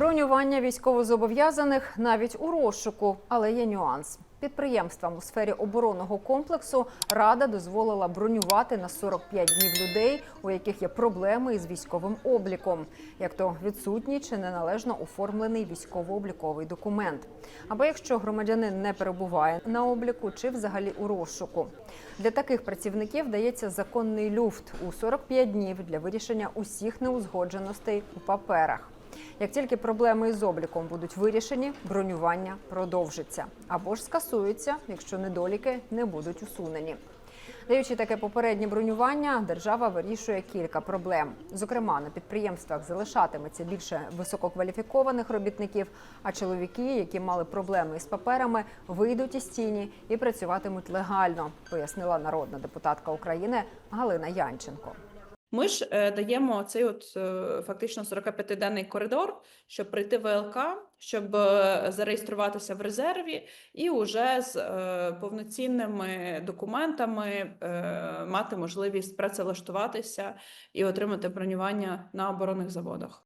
Бронювання військовозобов'язаних навіть у розшуку, але є нюанс. Підприємствам у сфері оборонного комплексу рада дозволила бронювати на 45 днів людей, у яких є проблеми із військовим обліком, як то відсутній чи неналежно оформлений військово-обліковий документ. Або якщо громадянин не перебуває на обліку чи взагалі у розшуку. Для таких працівників дається законний люфт у 45 днів для вирішення усіх неузгодженостей у паперах. Як тільки проблеми із обліком будуть вирішені, бронювання продовжиться або ж скасується, якщо недоліки не будуть усунені. Даючи таке попереднє бронювання, держава вирішує кілька проблем. Зокрема, на підприємствах залишатиметься більше висококваліфікованих робітників, а чоловіки, які мали проблеми із паперами, вийдуть із тіні і працюватимуть легально, пояснила народна депутатка України Галина Янченко. Ми ж е, даємо цей от е, фактично 45-денний коридор, щоб прийти в ВЛК, щоб е, зареєструватися в резерві і уже з повноцінними документами мати можливість працевлаштуватися і отримати бронювання на оборонних заводах.